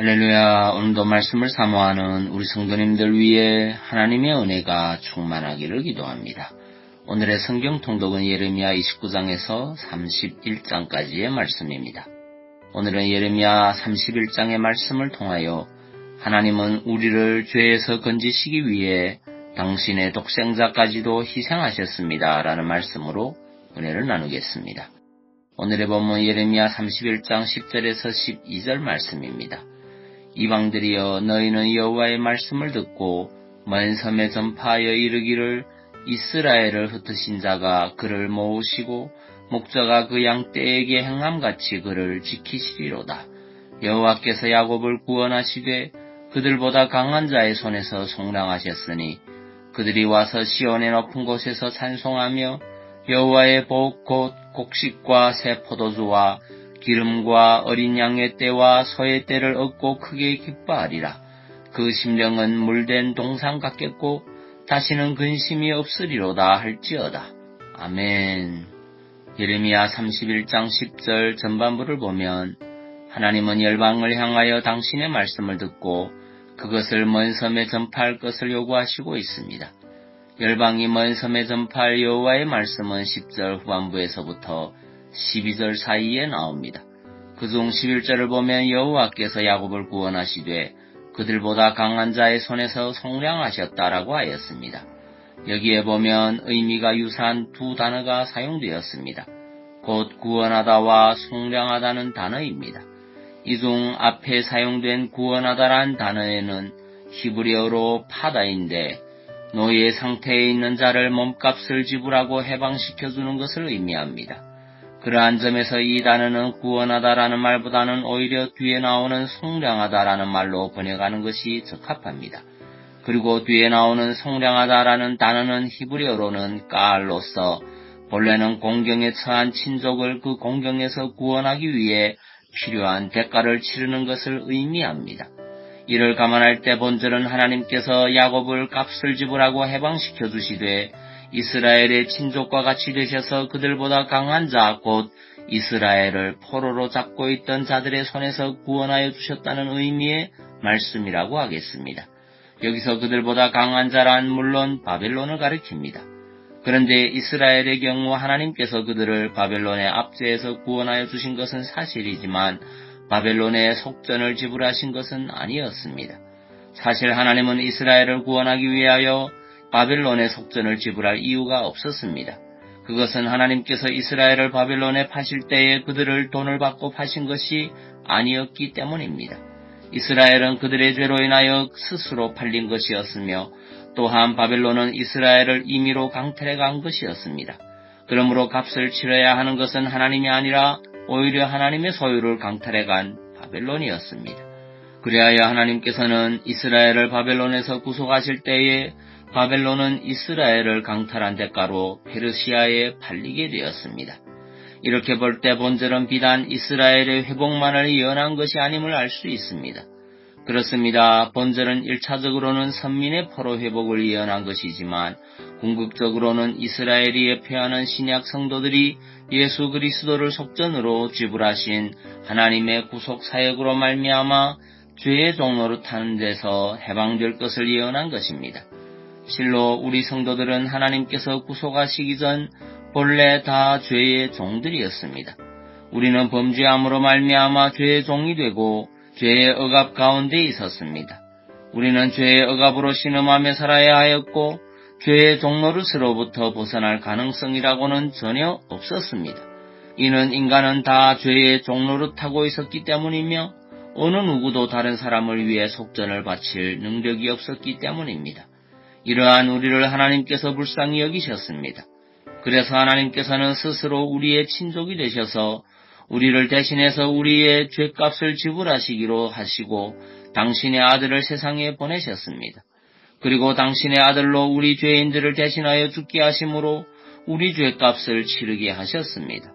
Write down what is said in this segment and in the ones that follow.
할렐루야, 오늘도 말씀을 사모하는 우리 성도님들 위해 하나님의 은혜가 충만하기를 기도합니다. 오늘의 성경 통독은 예레미야 29장에서 31장까지의 말씀입니다. 오늘은 예레미야 31장의 말씀을 통하여 하나님은 우리를 죄에서 건지시기 위해 당신의 독생자까지도 희생하셨습니다. 라는 말씀으로 은혜를 나누겠습니다. 오늘의 본문 예레미야 31장 10절에서 12절 말씀입니다. 이방들이여 너희는 여호와의 말씀을 듣고 먼 섬에 전파하여 이르기를 이스라엘을 흩으신 자가 그를 모으시고 목자가 그 양떼에게 행함같이 그를 지키시리로다. 여호와께서 야곱을 구원하시되 그들보다 강한 자의 손에서 송랑하셨으니 그들이 와서 시온의 높은 곳에서 찬송하며 여호와의 복 곧 곡식과 새 포도주와 기름과 어린 양의 때와 소의 때를 얻고 크게 기뻐하리라. 그 심령은 물된 동상 같겠고 다시는 근심이 없으리로다 할지어다. 아멘. 예레미야 31장 10절 전반부를 보면 하나님은 열방을 향하여 당신의 말씀을 듣고 그것을 먼 섬에 전파할 것을 요구하시고 있습니다. 열방이 먼 섬에 전파할 여호와의 말씀은 10절 후반부에서부터 12절 사이에 나옵니다. 그중 11절을 보면 여호와께서 야곱을 구원하시되 그들보다 강한 자의 손에서 성량하셨다라고 하였습니다. 여기에 보면 의미가 유사한 두 단어가 사용되었습니다. 곧 구원하다와 성량하다는 단어입니다. 이 중 앞에 사용된 구원하다란 단어에는 히브리어로 파다인데 노예 상태에 있는 자를 몸값을 지불하고 해방시켜주는 것을 의미합니다. 그러한 점에서 이 단어는 구원하다라는 말보다는 오히려 뒤에 나오는 성량하다라는 말로 번역하는 것이 적합합니다. 그리고 뒤에 나오는 성량하다라는 단어는 히브리어로는 까알로서 본래는 공경에 처한 친족을 그 공경에서 구원하기 위해 필요한 대가를 치르는 것을 의미합니다. 이를 감안할 때 본절은 하나님께서 야곱을 값을 지불하고 해방시켜 주시되 이스라엘의 친족과 같이 되셔서 그들보다 강한 자, 곧 이스라엘을 포로로 잡고 있던 자들의 손에서 구원하여 주셨다는 의미의 말씀이라고 하겠습니다. 여기서 그들보다 강한 자란 물론 바벨론을 가리킵니다. 그런데 이스라엘의 경우 하나님께서 그들을 바벨론의 압제에서 구원하여 주신 것은 사실이지만 바벨론의 속전을 지불하신 것은 아니었습니다. 사실 하나님은 이스라엘을 구원하기 위하여 바벨론의 속전을 지불할 이유가 없었습니다. 그것은 하나님께서 이스라엘을 바벨론에 파실 때에 그들을 돈을 받고 파신 것이 아니었기 때문입니다. 이스라엘은 그들의 죄로 인하여 스스로 팔린 것이었으며 또한 바벨론은 이스라엘을 임의로 강탈해 간 것이었습니다. 그러므로 값을 치러야 하는 것은 하나님이 아니라 오히려 하나님의 소유를 강탈해 간 바벨론이었습니다. 그리하여 하나님께서는 이스라엘을 바벨론에서 구속하실 때에 바벨론은 이스라엘을 강탈한 대가로 페르시아에 팔리게 되었습니다. 이렇게 볼 때 본절은 비단 이스라엘의 회복만을 예언한 것이 아님을 알 수 있습니다. 그렇습니다. 본절은 1차적으로는 선민의 포로 회복을 예언한 것이지만 궁극적으로는 이스라엘이 예표하는 신약 성도들이 예수 그리스도를 속전으로 지불하신 하나님의 구속 사역으로 말미암아 죄의 종로를 타는 데서 해방될 것을 예언한 것입니다. 실로 우리 성도들은 하나님께서 구속하시기 전 본래 다 죄의 종들이었습니다. 우리는 범죄함으로 말미암아 죄의 종이 되고 죄의 억압 가운데 있었습니다. 우리는 죄의 억압으로 신음하며 살아야 하였고 죄의 종노릇으로부터 벗어날 가능성이라고는 전혀 없었습니다. 이는 인간은 다 죄의 종노릇하고 있었기 때문이며 어느 누구도 다른 사람을 위해 속전을 바칠 능력이 없었기 때문입니다. 이러한 우리를 하나님께서 불쌍히 여기셨습니다. 그래서 하나님께서는 스스로 우리의 친족이 되셔서 우리를 대신해서 우리의 죄값을 지불하시기로 하시고 당신의 아들을 세상에 보내셨습니다. 그리고 당신의 아들로 우리 죄인들을 대신하여 죽게 하심으로 우리 죄값을 치르게 하셨습니다.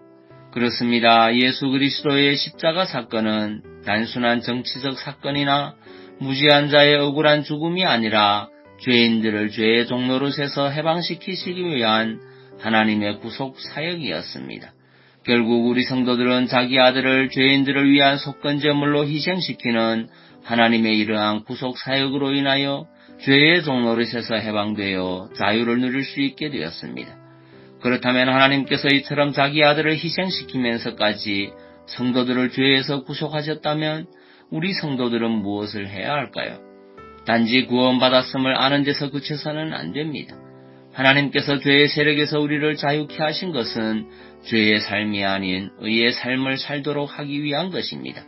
그렇습니다. 예수 그리스도의 십자가 사건은 단순한 정치적 사건이나 무지한 자의 억울한 죽음이 아니라 죄인들을 죄의 종로로 세서 해방시키시기 위한 하나님의 구속 사역이었습니다. 결국 우리 성도들은 자기 아들을 죄인들을 위한 속건제물로 희생시키는 하나님의 이러한 구속 사역으로 인하여 죄의 종노릇에서 해방되어 자유를 누릴 수 있게 되었습니다. 그렇다면 하나님께서 이처럼 자기 아들을 희생시키면서까지 성도들을 죄에서 구속하셨다면 우리 성도들은 무엇을 해야 할까요? 단지 구원받았음을 아는 데서 그쳐서는 안 됩니다. 하나님께서 죄의 세력에서 우리를 자유케 하신 것은 죄의 삶이 아닌 의의 삶을 살도록 하기 위한 것입니다.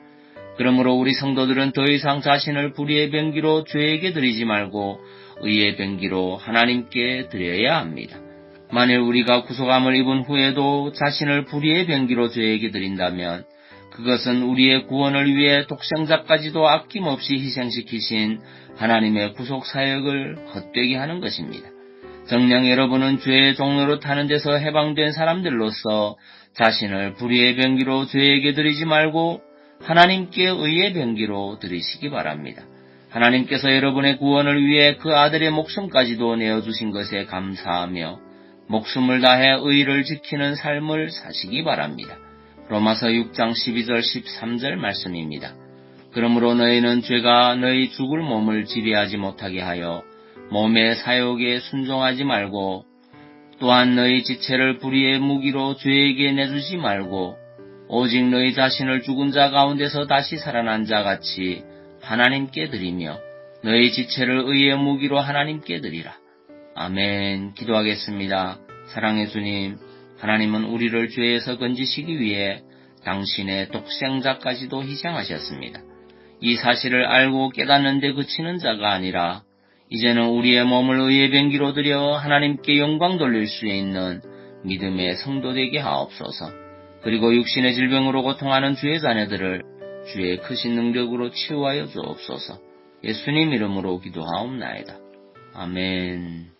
그러므로 우리 성도들은 더 이상 자신을 불의의 병기로 죄에게 드리지 말고 의의 병기로 하나님께 드려야 합니다. 만일 우리가 구속함을 입은 후에도 자신을 불의의 병기로 죄에게 드린다면 그것은 우리의 구원을 위해 독생자까지도 아낌없이 희생시키신 하나님의 구속 사역을 헛되게 하는 것입니다. 정녕 여러분은 죄의 종로로 타는 데서 해방된 사람들로서 자신을 불의의 병기로 죄에게 드리지 말고 하나님께 의의 병기로 드리시기 바랍니다. 하나님께서 여러분의 구원을 위해 그 아들의 목숨까지도 내어주신 것에 감사하며 목숨을 다해 의를 지키는 삶을 사시기 바랍니다. 로마서 6장 12절 13절 말씀입니다. 그러므로 너희는 죄가 너희 죽을 몸을 지배하지 못하게 하여 몸의 사욕에 순종하지 말고 또한 너희 지체를 불의의 무기로 죄에게 내주지 말고 오직 너희 자신을 죽은 자 가운데서 다시 살아난 자 같이 하나님께 드리며 너희 지체를 의의 무기로 하나님께 드리라. 아멘. 기도하겠습니다. 사랑의 주님, 하나님은 우리를 죄에서 건지시기 위해 당신의 독생자까지도 희생하셨습니다. 이 사실을 알고 깨닫는데 그치는 자가 아니라 이제는 우리의 몸을 의의 병기로 들여 하나님께 영광 돌릴 수 있는 믿음의 성도 되게 하옵소서. 그리고 육신의 질병으로 고통하는 주의 자녀들을 주의 크신 능력으로 치유하여 주옵소서. 예수님 이름으로 기도하옵나이다. 아멘.